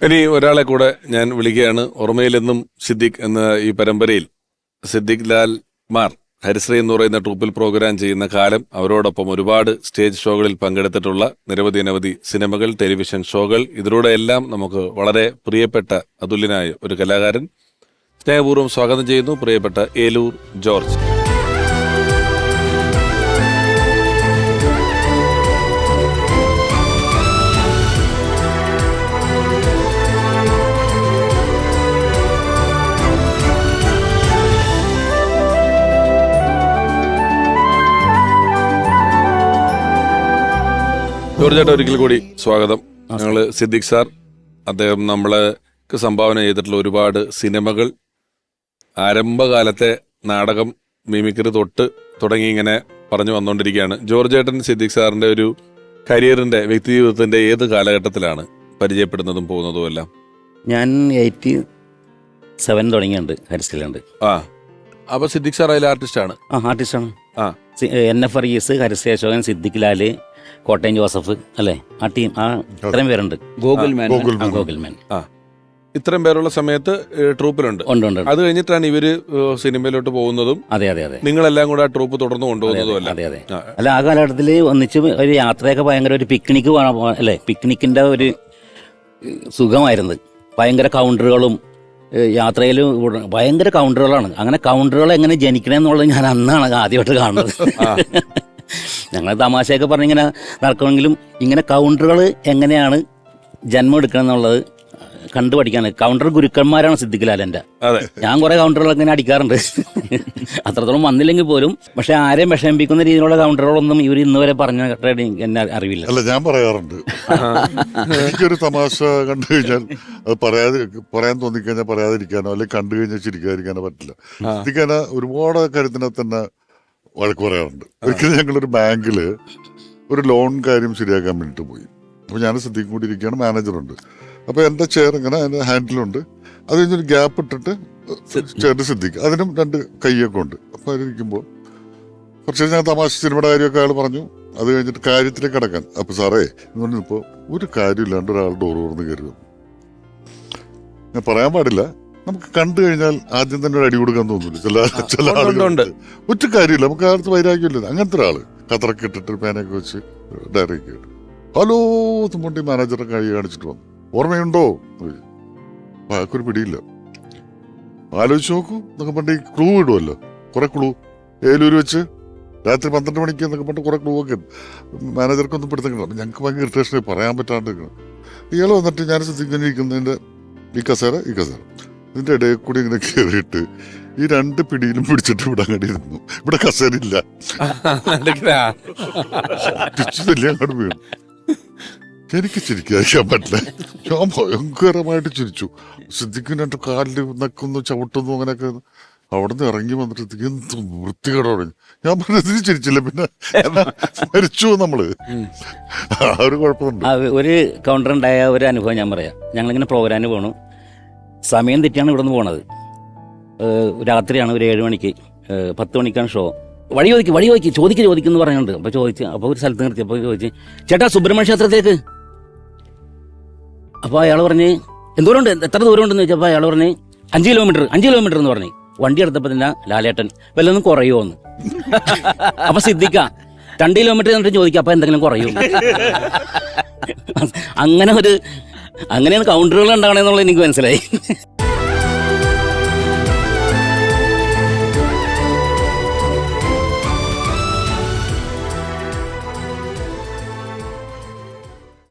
ഇനി ഒരാളെ കൂടെ ഞാൻ വിളിക്കുകയാണ്. ഓർമ്മയിലെന്നും സിദ്ദിഖ് എന്ന ഈ പരമ്പരയിൽ സിദ്ദിഖ് ലാൽ മാർ ഹരിശ്രീ എന്ന് പറയുന്ന ട്രൂപ്പിൽ പ്രോഗ്രാം ചെയ്യുന്ന കാലം അവരോടൊപ്പം ഒരുപാട് സ്റ്റേജ് ഷോകളിൽ പങ്കെടുത്തിട്ടുള്ള നിരവധി അനവധി സിനിമകൾ ടെലിവിഷൻ ഷോകൾ. ഇതിലൂടെ എല്ലാം നമുക്ക് വളരെ പ്രിയപ്പെട്ട അതുല്യനായ ഒരു കലാകാരൻ. സ്നേഹപൂർവം സ്വാഗതം ചെയ്യുന്നു പ്രിയപ്പെട്ട ഏലൂർ ജോർജ്. ജോർജ് ചേട്ടാ ഒരിക്കൽ കൂടി സ്വാഗതം. ഞങ്ങൾ സിദ്ദിഖ് സാർ അദ്ദേഹം നമ്മൾക്ക് സംഭാവന ചെയ്തിട്ടുള്ള ഒരുപാട് സിനിമകൾ ആരംഭകാലത്തെ നാടകം മിമിക്രി തൊട്ട് തുടങ്ങി ഇങ്ങനെ പറഞ്ഞു വന്നുകൊണ്ടിരിക്കുകയാണ് ജോർജ് ഏട്ടൻ സിദ്ദിഖ് സാറിന്റെ ഒരു കരിയറിന്റെ വ്യക്തി ജീവിതത്തിന്റെ ഏത് കാലഘട്ടത്തിലാണ് പരിചയപ്പെടുന്നതും പോകുന്നതും എല്ലാം? ഞാൻ എയ്റ്റി സെവൻ തുടങ്ങിയുണ്ട് ഹരിസ്റ്റിലുണ്ട് ആ അപ്പൊ സിദ്ദിഖ് സാർ ആർട്ടിസ്റ്റ് ആർട്ടിസ്റ്റാണ്. ആ ആർട്ടിസ്റ്റാണ്. ആ. N F Harisree Ashokan Siddique Lal Kottayam Joseph അല്ലേ? ആ ടീം ആ ഇത്രയും പേരുണ്ട്. ഗോകുൽ മാൻ ഗോകുൽ ആ, ഗോകുൽമാൻ ഇത്രയും പേരുള്ള സമയത്ത് ഏഹ്, ട്രൂപ്പിലുണ്ട്. ഉണ്ട് ഉണ്ട് ഉണ്ട്. അത് കഴിഞ്ഞിട്ടാണ് ഇവർ ഏഹ്, സിനിമയിലോട്ട് പോകുന്നതും അതെ അതെ അതെ. നിങ്ങളെല്ലാം കൂടെ ആ ട്രൂപ്പ് തുടർന്ന് കൊണ്ടുപോകുന്നതും അല്ല? അതെ അതെ. ആ. അല്ല ആ കാലഘട്ടത്തിൽ ഒന്നിച്ച് ഒരു യാത്രയൊക്കെ ഭയങ്കര ഒരു പിക്നിക്ക് പോകാൻ പോ- അല്ലേ? പിക്നിക്കിന്റെ ഒരു ഏഹ്, സുഖമായിരുന്നു. ഭയങ്കര കൗണ്ടറുകളും യാത്രയിൽ ഭയങ്കര കൗണ്ടറുകളാണ് അങ്ങനെ കൗണ്ടറുകൾ എങ്ങനെ ജനിക്കണമെന്നുള്ളത് ഞാൻ അന്നാണ് ആദ്യമായിട്ട് കാണുന്നത്. ഞങ്ങൾ തമാശയൊക്കെ പറഞ്ഞിങ്ങനെ നടക്കണമെങ്കിലും ഇങ്ങനെ കൗണ്ടറുകൾ എങ്ങനെയാണ് ജന്മം എടുക്കണം എന്നുള്ളത് കണ്ടു പഠിക്കാണ് കൗണ്ടർ ഗുരുക്കന്മാരാണ് സിദ്ദിഖ്ലാലന്റെ അതെ. ഞാൻ കുറെ കൗണ്ടറുകൾ ഇങ്ങനെ അടിക്കാറുണ്ട്. അത്രത്തോളം വന്നില്ലെങ്കിൽ പോലും പക്ഷെ ആരെയും വിഷമിപ്പിക്കുന്ന രീതിയിലുള്ള കൗണ്ടറുകളൊന്നും ഇവർ ഇന്ന് വരെ പറഞ്ഞ എന്നെ അറിവില്ല. അല്ല ഞാൻ പറയാറുണ്ട്. എനിക്കൊരു തമാശ കണ്ടു കഴിഞ്ഞാൽ അത് പറയാതെ പറയാൻ തോന്നിക്കഴിഞ്ഞാൽ പറയാതിരിക്കാനോ അല്ലെങ്കിൽ കണ്ടു കഴിഞ്ഞാൽ ചിരിക്കാതിരിക്കാനോ പറ്റില്ല. ചിരിക്കാന ഒരുപാട് കാര്യത്തിനെ തന്നെ വഴക്ക് പറയാറുണ്ട്. ഒരിക്കലും ഞങ്ങളൊരു ബാങ്കിൽ ഒരു ലോൺ കാര്യം ശരിയാക്കാൻ വേണ്ടിയിട്ട് പോയി. അപ്പൊ ഞാൻ ശ്രദ്ധിക്കൊണ്ടിരിക്കുകയാണ് മാനേജറുണ്ട്. അപ്പൊ എന്റെ ചെയർ ഇങ്ങനെ അതിന്റെ ഹാൻഡിലുണ്ട്. അത് കഴിഞ്ഞൊരു ഗ്യാപ്പ് ഇട്ടിട്ട് ചെയറിൽ ശ്രദ്ധിക്കുക അതിനും രണ്ട് കൈയൊക്കെ ഉണ്ട്. അപ്പൊ അതിരിക്കുമ്പോൾ കുറച്ച് ഞാൻ തമാശ സിനിമയുടെ കാര്യമൊക്കെ അയാൾ പറഞ്ഞു. അത് കഴിഞ്ഞിട്ട് കാര്യത്തിലേക്ക് കിടക്കാൻ. അപ്പൊ സാറേ എന്ന് പറഞ്ഞപ്പോ ഒരു കാര്യമില്ലാണ്ട് ഒരാൾ ഡോർ തുറന്ന് കയറി വന്നു. ഞാൻ പറയാൻ പാടില്ല. നമുക്ക് കണ്ടു കഴിഞ്ഞാൽ ആദ്യം തന്നെ ഒരു അടി കൊടുക്കാൻ തോന്നില്ല ചില ചില ആളുകളുണ്ട്. ഒറ്റ കാര്യമില്ല. നമുക്ക് അടുത്ത് വൈരാഗ്യമില്ല. അങ്ങനത്തെ ഒരാൾ. കത്രക്ക് ഇട്ടിട്ട് പേനൊക്കെ വെച്ച് ഡയറിയൊക്കെ ഇട്ട്. ഹലോ തുമ്പണ്ടി മാനേജറെ കൈ കാണിച്ചിട്ട് വന്നു. ഓർമ്മയുണ്ടോ? ആക്കൊരു അയാൾക്കൊരു പിടിയില്ല. ആലോചിച്ച് നോക്കൂ എന്നൊക്കെ പണ്ട് ഈ ക്ലൂ ഇടുമല്ലോ കുറെ ക്ലൂ ഏലൂര് വെച്ച് രാത്രി പന്ത്രണ്ട് മണിക്ക് എന്നൊക്കെ പറഞ്ഞിട്ട് കുറെ ക്ലൂ ഒക്കെ മാനേജർക്കൊന്നും അപ്പൊ ഞങ്ങൾക്ക് ഭയങ്കര ഇറിറ്റേഷൻ പറയാൻ പറ്റാണ്ട് ഇയാൾ വന്നിട്ട് ഞാൻ ശ്രദ്ധിക്കാനിരിക്കുന്നതിന്റെ ഈ കസേര ഈ കസേര. ഇതിന്റെ ഇടയിൽ കൂടി ഇങ്ങനെ കയറിയിട്ട് ഈ രണ്ട് പിടിയിലും പിടിച്ചിട്ട് ഇവിടെ അങ്ങോട്ട് ഇരുന്നു. ഇവിടെ കസേര ഇല്ല തിരിച്ചില്ല അങ്ങോട്ട് വീണു. എനിക്ക് ചിരിക്കാതിരിക്കാൻ പറ്റില്ല. ഞാൻ ഭയങ്കരമായിട്ട് ചിരിച്ചു. ശ്രദ്ധിക്കും രണ്ട് കാലിൽ നക്കുന്നു ചവിട്ടുന്നു അങ്ങനെയൊക്കെ. അവിടെ നിന്ന് ഇറങ്ങി വന്നിട്ട് എന്ത് വൃത്തികേടോടെ ഞാൻ പറഞ്ഞതിന് ചിരിച്ചില്ല. പിന്നെ മരിച്ചു നമ്മൾ. ആ ഒരു കുഴപ്പമുണ്ട് ഒരു കൗണ്ടർ ഉണ്ടായ ഒരു അനുഭവം ഞാൻ പറയാം. ഞങ്ങളിങ്ങനെ പ്രോഗ്രാമിന് പോണു. സമയം തെറ്റിയാണ് ഇവിടെ നിന്ന് പോണത് രാത്രിയാണ് ഒരു ഏഴ് മണിക്ക്. പത്ത് മണിക്കാണ് ഷോ വഴി ചോദിക്കും വഴി ചോദിക്കും ചോദിക്ക് ചോദിക്കുന്നു പറഞ്ഞുണ്ട് അപ്പോൾ ചോദിച്ച് അപ്പോൾ ഒരു സ്ഥലത്ത് നിർത്തി അപ്പോൾ ചോദിച്ച് ചേട്ടാ സുബ്രഹ്മണ്യ ക്ഷേത്രത്തിലേക്ക്. അപ്പോൾ അയാൾ പറഞ്ഞ് എന്തോരമുണ്ട് എത്ര ദൂരം ഉണ്ടെന്ന് ചോദിച്ചപ്പോൾ അയാൾ പറഞ്ഞ് അഞ്ച് കിലോമീറ്റർ അഞ്ച് കിലോമീറ്റർ എന്ന് പറഞ്ഞു. വണ്ടി എടുത്തപ്പോൾ തന്നെ ലാലേട്ടൻ വല്ലൊന്നും കുറയുമോ എന്ന്? അപ്പൊ സിദ്ധിക്ക രണ്ട് കിലോമീറ്റർ എന്നിട്ട് ചോദിക്കാം അപ്പൊ എന്തെങ്കിലും കുറയും. അങ്ങനെ ഒരു അങ്ങനെയാണ് കൗണ്ടറുകൾ ഉണ്ടാകണമെന്നുള്ളത് എനിക്ക് മനസ്സിലായി.